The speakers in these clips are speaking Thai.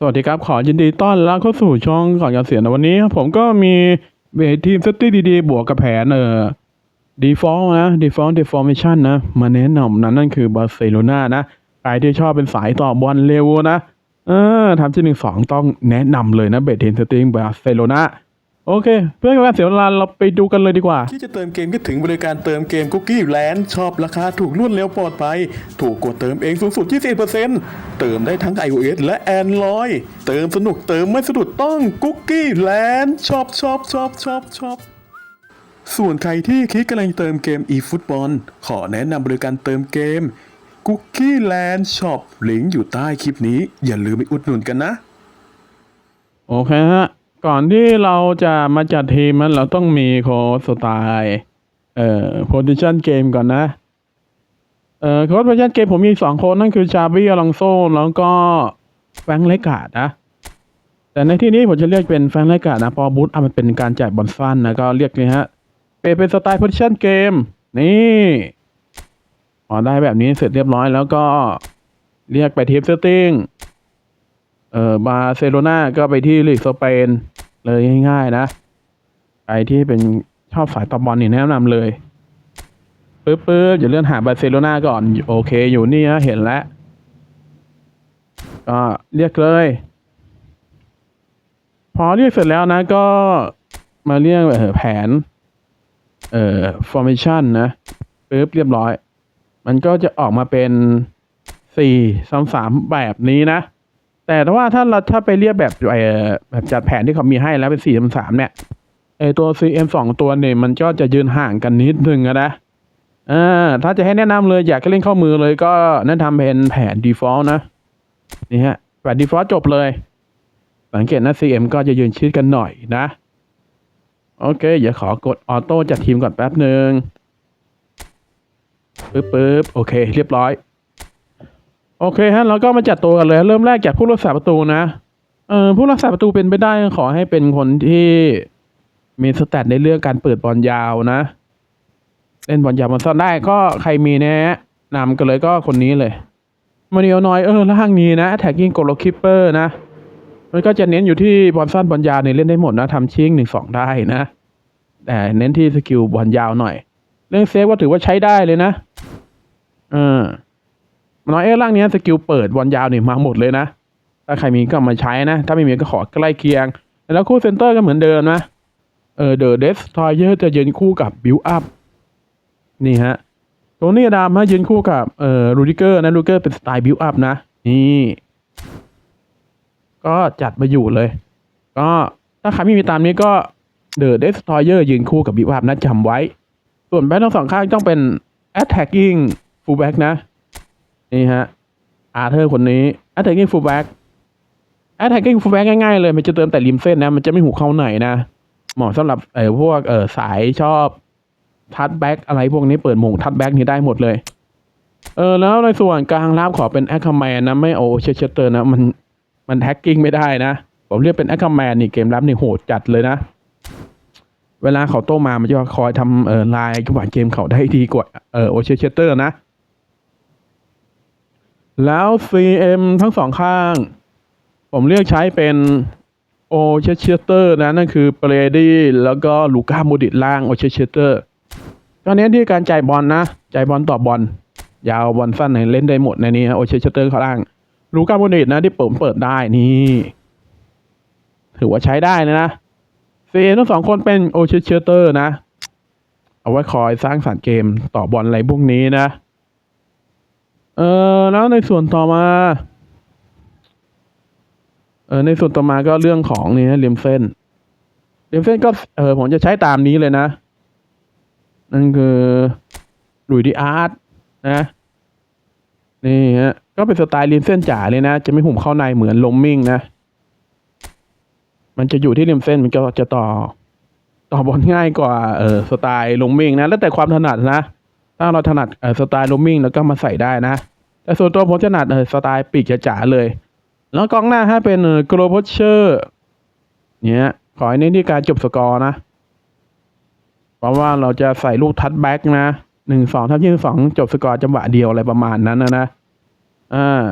สวัสดีครับ ขอยินดีต้อนรับเข้าสู่ช่องก่อนเกษียณนะวันนี้ ผมก็มีเวทีมเซตตี้ดีๆ บวกกับแผนเอ่อ default นะ default deformation นะ มาแนะนำนะนั่นคือบาร์เซโลนานะใครที่ชอบเป็นสายต่อบอลเร็วนะ เออทำที่หนึ่งสองต้องแนะนำเลยนะเบทเทนเซตติ้งบาร์เซโลนา โอเค เพื่อการเสียเวลาเราไปดูกันเลยดีกว่า ที่จะเติมเกมก็ถึงบริการเติมเกมคุกกี้แลนด์ชอบราคาถูกรวดเร็วปลอดภัย ถูกกดเติมเองสูงสุด 20%เติมได้ทั้ง iOS และ Android เติมสนุกเติมไม่สะดุดต้องคุกกี้แลนด์ชอบชอบชอบชอบชอบส่วนใครที่คิดกำลังเติมเกม eFootball ขอแนะนำบริการเติมเกม Cookie Land Shop ลิงก์อยู่ใต้คลิปนี้ อย่าลืมไปอุดหนุนกันนะ โอเคฮะ ก่อนที่เราจะมาจัดทีมนั้นเราต้องมีโค้ดสไตล์เอ่อ position game ก่อนนะเอ่อโค้ด position game ผมมีสองคนนั่นคือชาบีอลองโซแล้วก็แฟงเลกาดนะแต่ในที่นี้ผมจะเรียกเป็นแฟงเลกาดนะพอบูธอะมันเป็นการจ่ายบอลสั้นนะก็เรียกนี่ฮะเป็นเป็นสไตล์ position game นี่พอได้แบบนี้เสร็จเรียบร้อยแล้วก็เรียกไปทีมเซตติ้ง เออบาร์เซโลนาก็ไปที่ลีกสเปน เลยง่ายๆนะใครที่เป็นชอบสายตบบอลนี่แนะนำเลยปึ๊บปึ๊บอย่าเลื่อนหาบาร์เซโลนาก่อน โอเค อยู่นี่นะเห็นแล้วก็เรียกเลย พอเรียกเสร็จแล้วนะ ก็มาเรียกแผน เอ่อ formation นะปึ๊บเรียบร้อย มันก็จะออกมาเป็นสี่สามสามแบบนี้นะ แต่ว่าถ้าเราถ้าไปเรียกแบบเอ่อแบบจัดแผนที่เขามีให้แล้วเป็นสี่สามเนี่ยไอตัว CM สองตัวเนี่ยมันก็จะยืนห่างกันนิดนึงนะเอ่าถ้าจะให้แนะนำเลยอยากเล่นเข้ามือเลยก็แนะนำเป็นแผน default นะ นี่ฮะแผน default จบเลย สังเกตนะ CM ก็จะยืนชิดกันหน่อยนะ โอเค เดี๋ยวขอกดออโต้จัดทีมก่อนแป๊บหนึ่งปึ๊บปึ๊บโอเค เรียบร้อย โอเคฮะเราก็มาจัดตัวกันเลย เริ่มแรกจากผู้รักษาประตูนะเออผู้รักษาประตูเป็นไปได้ขอให้เป็นคนที่มีสแตทในเรื่องการเปิดบอลยาวนะ เล่นบอลยาวมันซ่อนได้ก็ใครมีแนะนำกันเลยก็คนนี้เลยมาเนียน้อยเออล่างนี้นะ attacking goal keeper นะมันก็จะเน้นอยู่ที่บอลสั้นบอลยาวเนี่ยเล่นได้หมดนะทำชิงหนึ่งสองได้นะแต่เน้นที่สกิลบอลยาวหน่อย เรื่องเซฟก็ถือว่าใช้ได้เลยนะ เออมั น้อยเอ้ร่างนี้สกิลเปิดบอลยาวเนี่ยมาหมดเลยนะ ถ้าใครมีก็มาใช้นะ ถ้าไม่มีก็ขอใกล้เคียง แล้วคู่เซนเตอร์ก็เหมือนเดิมนะ เออเดอะเดสทอยเยอร์จะยืนคู่กับบิวอัพนี่ฮะโทนี่ดามฮะยืนคู่กับเอ่อรูดิเกอร์นะรูดิเกอร์เป็นสไตล์บิวอัพนะ นี่ ก็จัดมาอยู่เลย ก็ถ้าใครไม่มีตามนี้ก็เดอะเดสทอยเยอร์ยืนคู่กับบิวอัพนะจำไว้ ส่วนแบ็คทั้งสองข้างต้องเป็น attacking fullback นะ นี่ฮะอาร์เธอร์คนนี้ attacking fullback attacking fullback ง่ายๆเลย มันจะเติมแต่ริมเส้นนะ มันจะไม่หูเข้าไหนนะ เหมาะสำหรับเออพวกเออสายชอบทัดแบ็กอะไรพวกนี้เปิดหมงทัดแบ็กนี่ได้หมดเลย เออแล้วในส่วนกลางรับขอเป็นแอคคาแมนนะ ไม่โอเชเชเตอร์นะ มันมันแฮกกิ้งไม่ได้นะ ผมเรียกเป็นแอคคาแมนนี่เกมรับนี่โหดจัดเลยนะ เวลาเขาโต้มามันจะคอยทำเออลายจังหวะเกมเขาได้ดีกว่าเออโอเชเชเตอร์นะ แล้ว CM ทั้งสองข้าง ผมเรียกใช้เป็นโอเชเชเตอร์นะนั่นคือเปรดี้แล้วก็ลูก้าโมดิตล่างโอเชเชเตอร์ก็เน้นที่การจ่ายบอลนะจ่ายบอลต่อบอลยาวบอลสั้นเนี่ยเล่นได้หมดในนี้โอเชเชเตอร์เขาล่างลูก้าโมดิตนะที่เปิดเปิดได้นี่ถือว่าใช้ได้เลยนะ CM ทั้งสองคนเป็นโอเชเชเตอร์นะ เอาไว้คอยสร้างสรรค์เกมต่อบอลอะไรพวกนี้นะ เออแล้วในส่วนต่อมา เออในส่วนต่อมาก็เรื่องของนี่นะเลียมเส้นเลียมเส้นก็เออผมจะใช้ตามนี้เลยนะ นั่นคือหลุยดีอาร์ตนะนี่ฮะก็เป็นสไตล์เลียมเส้นจ๋าเลยนะ จะไม่หุ่มเข้าในเหมือนลมมิ่งนะ มันจะอยู่ที่เลียมเส้นมันก็จะต่อ ต่อบอลง่ายกว่าเออสไตล์ลมมิ่งนะ แล้วแต่ความถนัดนะ ถ้าเราถนัดสไตล์โรมมิ่งแล้วก็มาใส่ได้นะ แต่ส่วนตัวผมถนัดสไตล์ปีกจ๋าเลย แล้วกองหน้าฮะเป็นโกลบอเชอร์เนี่ยขอให้เน้นที่การจบสกอร์นะเพราะว่าเราจะใส่ลูกทัดแบ็กนะหนึ่งสองทับยี่สองจบสกอร์จังหวะเดียวอะไรประมาณนั้นนะนะอ่า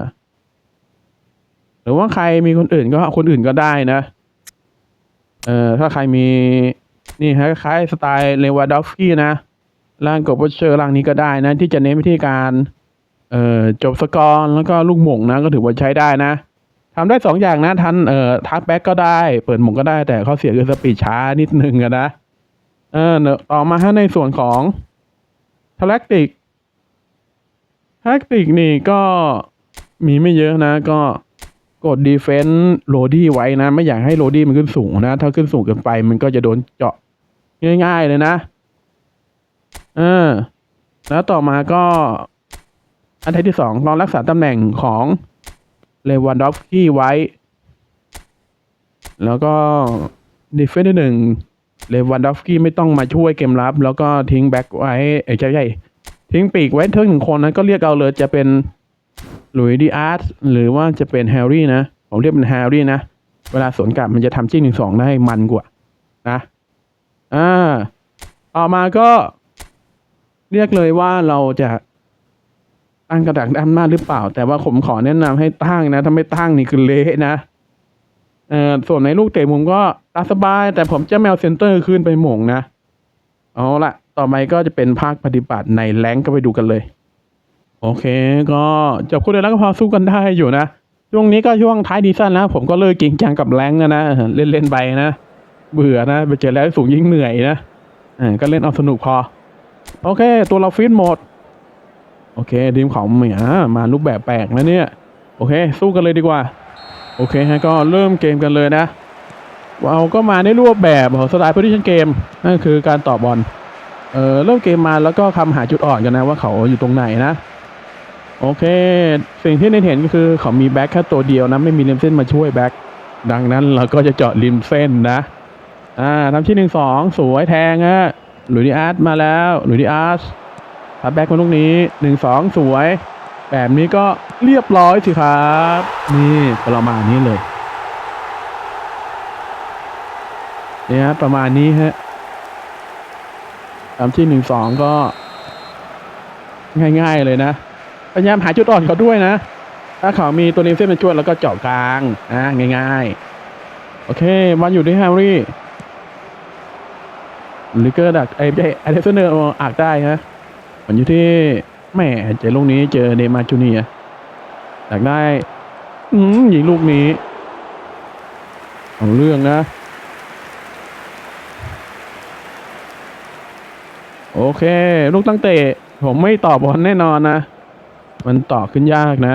หรือว่าใครมีคนอื่นก็คนอื่นก็ได้นะ เออถ้าใครมีนี่ฮะคล้ายสไตล์เลวาดอฟสกี้นะ ร่างกบเชอร์ร่างนี้ก็ได้นะ ที่จะเน้นวิธีการเอ่อจบสกอร์แล้วก็ลูกหม่งนะก็ถือว่าใช้ได้นะทำได้สองอย่างนะทันเอ่อทักแบ็กก็ได้ เปิดหม่งก็ได้แต่ข้อเสียคือสปีดช้านิดนึงนะเออเนอต่อมาฮะในส่วนของทแลกติกแทคติกนี่ก็มีไม่เยอะนะ ก็กดดีเฟน s ์โรดี้ไว้นะ ไม่อยากให้โรดี้มันขึ้นสูงนะ ถ้าขึ้นสูงเกินไปมันก็จะโดนเจาะง่าย ๆ เลยนะ เออ แล้วต่อมาก็ อันที่สองลองรักษาตำแหน่งของเลวันดอฟกี้ไว้ แล้วก็ดีเฟนที่หนึ่งเลวันดอฟกี้ไม่ต้องมาช่วยเกมรับ แล้วก็ทิ้งแบ็กไว้เอ้ยใช่ใช่ทิ้งปีกไว้เท่าหนึ่งคนนั้นก็เรียกเอาเลยจะเป็นหลุยดีอาร์ตหรือว่าจะเป็นแฮร์รี่นะ ผมเรียกเป็นแฮร์รี่นะ เวลาสวนกลับมันจะทำจิ้งหนึ่งสองได้มันกว่า นะ อ่า ต่อมาก็ เรียกเลยว่าเราจะตั้งกระดักด้านหน้าหรือเปล่า แต่ว่าผมขอแนะนำให้ตั้งนะ ถ้าไม่ตั้งนี่คือเละนะเอ่อส่วนในลูกเตะมุมก็ตาสบาย แต่ผมจะแมวเซนเตอร์ขึ้นไปหม่งนะเอาละต่อไปก็จะเป็นภาคปฏิบัติในแรงก็ไปดูกันเลย โอเค ก็จบคู่เดียวแล้วก็พอสู้กันได้อยู่นะช่วงนี้ก็ช่วงท้ายดีซั่นแล้วผมก็เลิกจริงจังกับแรงแล้วนะเล่นเล่นไปนะเบื่อนะไปเจอแล้วสูงยิ่งเหนื่อยนะอ่าก็เล่นเอาสนุกพอ โอเค ตัวเราฟิตหมด โอเคทีมของเหมียมารูปแบบแปลกนะเนี่ย โอเค สู้กันเลยดีกว่า โอเคฮะก็เริ่มเกมกันเลยนะเราก็มาในรูปแบบของสไตล์ position เกมนั่นคือการต่อบอลเออเริ่มเกมมาแล้วก็คำหาจุดอ่อนกันนะว่าเขาอยู่ตรงไหนนะ โอเค สิ่งที่เน้นเห็นก็คือเขามีแบ็คแค่ตัวเดียวนะไม่มีริมเส้นมาช่วยแบ็คดังนั้นเราก็จะเจาะริมเส้นนะ อ่าทำที่หนึ่งสองสวยแทงฮะ หลุยส์ดีอาร์ตมาแล้วหลุยส์ดีอาร์ตทัดแบ็กมาลูกนี้หนึ่งสองสวย แบบนี้ก็เรียบร้อยสิครับ นี่ประมาณนี้เลยเนี่ยประมาณนี้ฮะตามที่หนึ่งสองก็ ง่ายๆเลยนะ พยายามหาจุดอ่อนเขาด้วยนะ ถ้าเขามีตัวนี้เส้นเป็นช่วยแล้วก็เจาะกลางนะง่ายๆ โอเควันอยู่ที่แฮร์รี่ ลิเกอร์ดักไอ้ไม่ใช่ไอเทสเนอร์อักได้ฮะมันอยู่ที่แหม่เจอลูกนี้เจอเนมาร์จูเนียร์อยากได้ อืมยิงลูกนี้เอาเรื่องนะ โอเค ลูกตั้งเตะ ผมไม่ตอบบอลแน่นอนนะ มันต่อขึ้นยากนะ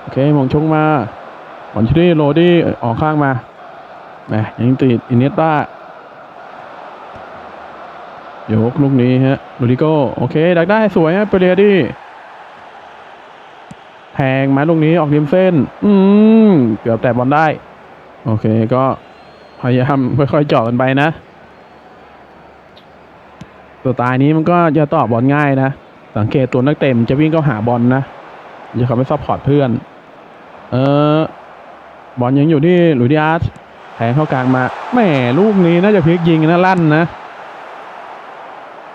โอเคมองชงมาบอลที่โรดี้ออกข้างมาแหมยังติดอินเนต้า ยกลูกนี้ฮะโรดิโก้โอเค ดักได้สวยฮะเปเรียดี้แทงมาลูกนี้ออกริมเส้น อืมเกือบแต่บอลได้ โอเคก็พยายามค่อยๆเจาะกันไปนะสไตล์นี้มันก็จะตอบบอลง่ายนะ สังเกตตัวนักเตะมจะวิ่งเข้าหาบอลนะจะเขาไม่ซัพพอร์ตเพื่อน เออบอลยังอยู่ที่หลุยส์ดิอาร์แทงเข้ากลางมาแหมลูกนี้น่าจะพลิกยิงนะลั่นนะ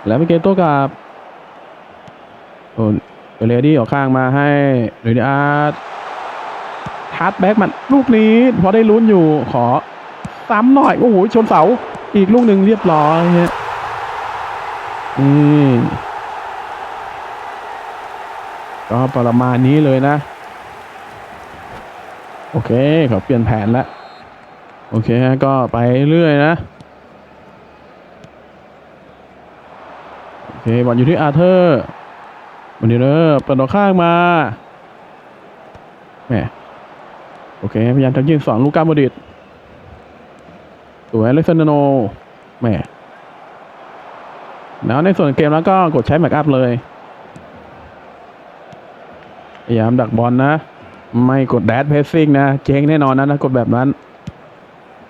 แล้วเมื่อกี้โต้กับโอ้เลดี้ออกข้างมาให้หรืออาร์ทัดแบ็กมันลูกนี้พอได้ลุ้นอยู่ขอซ้ำหน่อย โอ้โห ชนเสา อีกลูกหนึ่งเรียบร้อยฮะอืมก็ประมาณนี้เลยนะ โอเคเขาเปลี่ยนแผนแล้ว โอเคฮะก็ไปเรื่อยนะ โอ เคบอลอยู่ที่อาร์เธอร์บอลอยู่เนอร์เปิดออกข้างมาแหมโอเค พยายามจะยิงสองลูก้าโมดิตสวยเลกซานโนแหมแล้วในส่วนเกมแล้วก็กดใช้แม็กอัพเลย พยายามดักบอลนะ ไม่กดแดดเพสซิ่งนะ เจ๊งแน่นอนนะนะกดแบบนั้น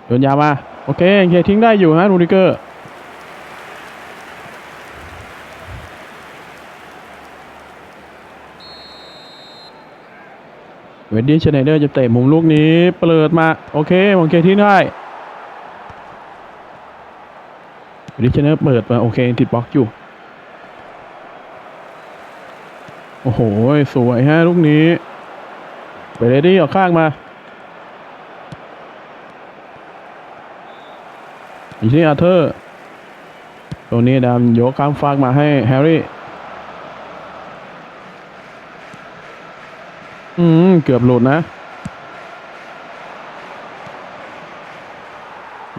โยนยาวมา โอเคเคทิ้งได้อยู่ฮะรูดิเกอร์ เวดดี้ชนเดอร์จะเตะมุมลูกนี้เปิดมา โอเคมองเคที่ได้เวดดี้ชนเดอร์เปิดมา โอเคติดบล็อกอยู่ โอ้โห สวยฮะลูกนี้เบรดี้ออกข้างมาอยู่ที่อาเธอร์ตรงนี้ดามยกข้ามฟากมาให้แฮร์รี่ อืม เกือบหลุดนะ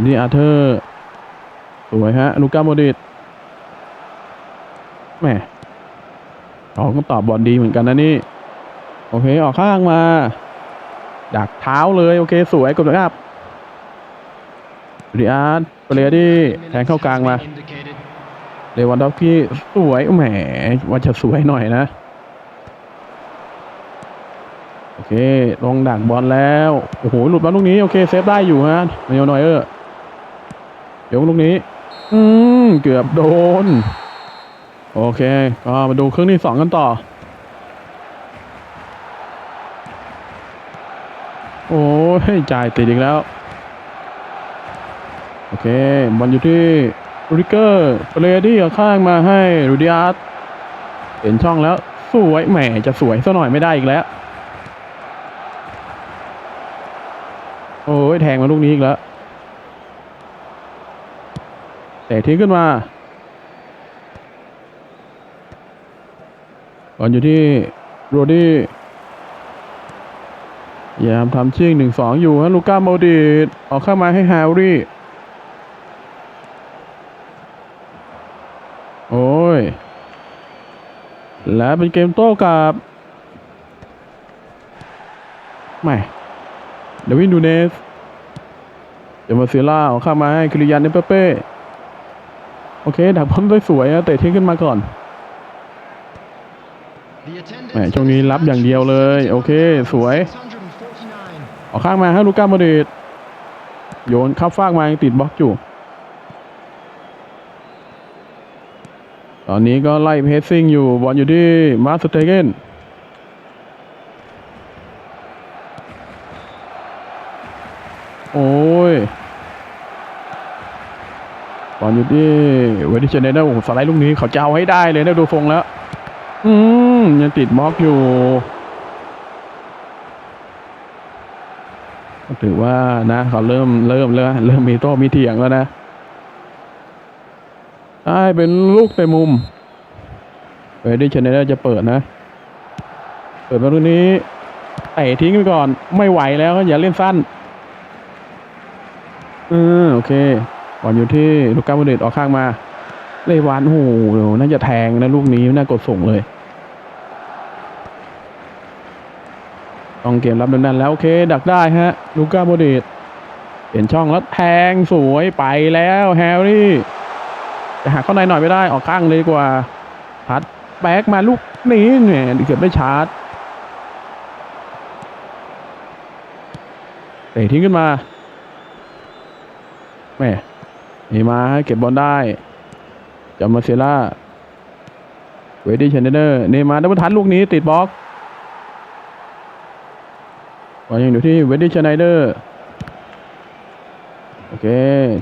นี่อาร์เธอร์สวยฮะ ลูก้าโมดิตแหม่เขาก็ตอบบอลดีเหมือนกันนะนี่ โอเค ออกข้างมาดักเท้าเลย โอเค สวยกดนะครับริอาร์ตเปรดี้แทงเข้ากลางมา เลวันดอฟกี้สวยแหมว่าจะสวยหน่อยนะ โอเค ลงดักบอลแล้ว โอ้โห หลุดบอลลูกนี้ โอเค เซฟได้อยู่ฮะเนโยนอยเออร์ยกลูกนี้ อืม เกือบโดน โอเค ก็มาดูครึ่งที่สองกันต่อ โอ้ย จ่ายติดอีกแล้ว โอเค บอลอยู่ที่รูดิเกอร์เปรดี้ข้างมาให้รูดิอาร์ตเห็นช่องแล้ว สวย แหม จะสวยซะหน่อยไม่ได้อีกแล้ว โอ้ยแทงมาลูกนี้อีกแล้วแต่ทิ้งขึ้นมาบอลอยู่ที่โรดี้พยายามทำชิ่งหนึ่งสองอยู่ฮะลูก้าโมดริดออกเข้ามาให้แฮร์รี่ โอ้ย และเป็นเกมโต้กลับไม่ เดวินดูเนสเดมาเซียล่าออกเข้ามาให้คริยันเนเปเป้ โอเค ดักบอลได้สวยนะเตะทิ้งขึ้นมาก่อนแหมช่วงนี้รับอย่างเดียวเลย โอเค สวย ออกข้างมาให้ลูก้าโมดริดโยนข้าฟากมายังติดบล็อกอยู่ ตอนนี้ก็ไล่เพสซิ่งอยู่บอลอยู่ที่มาสเตเกน โอ้ยบอลอยู่ที่เวดิเชนเนอร์โอ้โหสไลด์ลูกนี้เขาจะเอาให้ได้เลยนะดูทรงแล้ว อืมยังติดบล็อกอยู่ถือว่านะเขาเริ่มเริ่มแล้วเริ่มมีโต้มีเถียงแล้วนะได้เป็นลูกเตะมุมเวดี้เชนเนอร์จะเปิดนะ เปิดมาลูกนี้เตะทิ้งไปก่อนไม่ไหวแล้วอย่าเล่นสั้น อืมโอเคบอลอยู่ที่ลูก้าโมเดตออกข้างมา เลวานโอ้โหน่าจะแทงนะลูกนี้น่ากดส่งเลยต้องเกมรับดันแล้วโอเค ดักได้ฮะ ลูก้าโมดริตเปลี่ยนช่องแล้วแทงสวยไปแล้วแฮร์รี่จะหักเข้าในหน่อยไม่ได้ออกข้างเลยกว่าพัดแบ็กมาลูกนี้เนี่ยเกือบได้ชาร์จเตะทิ้งขึ้นมา แม่นี่มาให้เก็บบอลได้จามาเซล่าเวดี้เชนเนอร์เนมาดับเบิลทันลูกนี้ติดบล็อกบอลยังอยู่ที่เวดดี้เชนเดอร์โอเค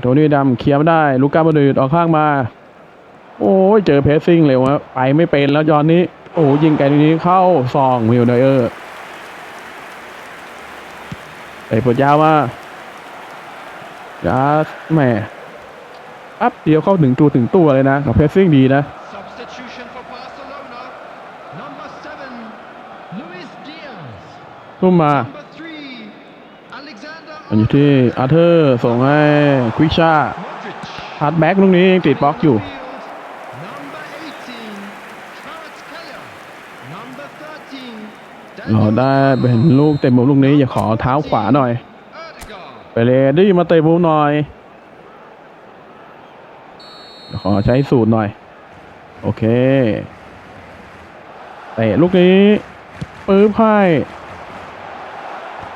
โทนี่ดำเคลียร์ได้ ลูก้าบอลดออกข้างมา โอ้ยเจอเพสซิ่งเร็วครับไปไม่เป็นแล้วจอนนี้ โอ้ยิงไกลนี้เข้าซองมิลเนอร์ไอ้ปวดยาวมา ยัสแหม่ปั๊บเดียวเข้าถึงตัวถึงตัวเลยนะกับเพสซิ่งดีนะ Substitution for Barcelona. Number seven, Luis Diaz. ทุ่มมา Number three, Alexander มันอยู่ที่อาร์เธอร์ส่งให้ควิกชา Modric. พัดแบ็กลูกนี้ยังติดบล็อกอยู่ Number 18, Kvaratskhelia. Number 13, เราได้เป็นลูกเต็มมุมลูกนี้อย่าขอเท้าขวาหน่อย Erdegaard. ไป เลยดี้มาเตะมุมหน่อย ขอใช้สูตรหน่อย โอเคเตะลูกนี้ปื้บให้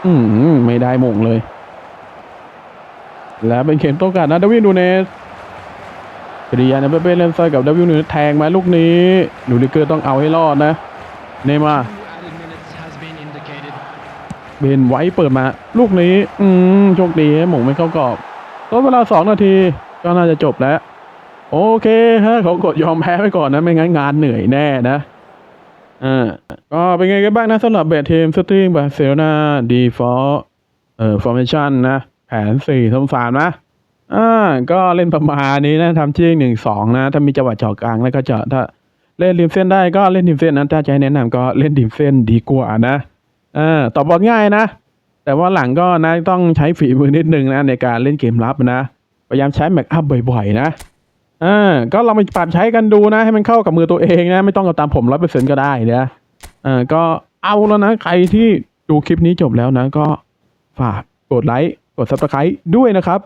อืมไม่ได้มงเลย แล้วเป็นเข็มโต้กาสนะดวินดูเนสปริยานะเป้เล่นซอยกับดวินนูเนสแทงมาลูกนี้ ดูลิเกอร์ต้องเอาให้รอดนะ เนย์มา เบนไว้เปิดมา ลูกนี้ อืมโชคดีหมงไม่เข้ากรอบลดเวลาสองนาที ก็น่าจะจบแล้ว โอเคฮะเขากดยอมแพ้ไปก่อนนะ ไม่งั้นงานเหนื่อยแน่นะอ่าก็เป็นไงกันบ้างนะสำหรับเบททีมสตรีมบาร์เซโลนาดีฟอลเอ่อฟอร์เมชันนะ แผนสี่ทสามนะอ่าก็เล่นประมาณนี้นะทำชิ่งหนึ่งสองนะ ถ้ามีจังหวะเจาะกลางแล้วก็เจาะถ้าเล่นริมเส้นได้ก็เล่นริมเส้นนะถ้าจะให้แนะนำก็เล่นริมเส้นดีกว่านะ อ่าตอบบอลง่ายนะ แต่ว่าหลังก็นะต้องใช้ฝีมือนิดนึงนะในการเล่นเกมรับนะ พยายามใช้แม็กอัพบ่อยๆนะอ่าก็ลองไปปรับใช้กันดูนะ ให้มันเข้ากับมือตัวเองนะ ไม่ต้องเอาตามผมร้อยเปอร์เซ็นก็ได้นะอ่าก็เอาแล้วนะ ใครที่ดูคลิปนี้จบแล้วนะ ก็ฝากกดไลค์กดซับสไครต์ด้วยนะครับ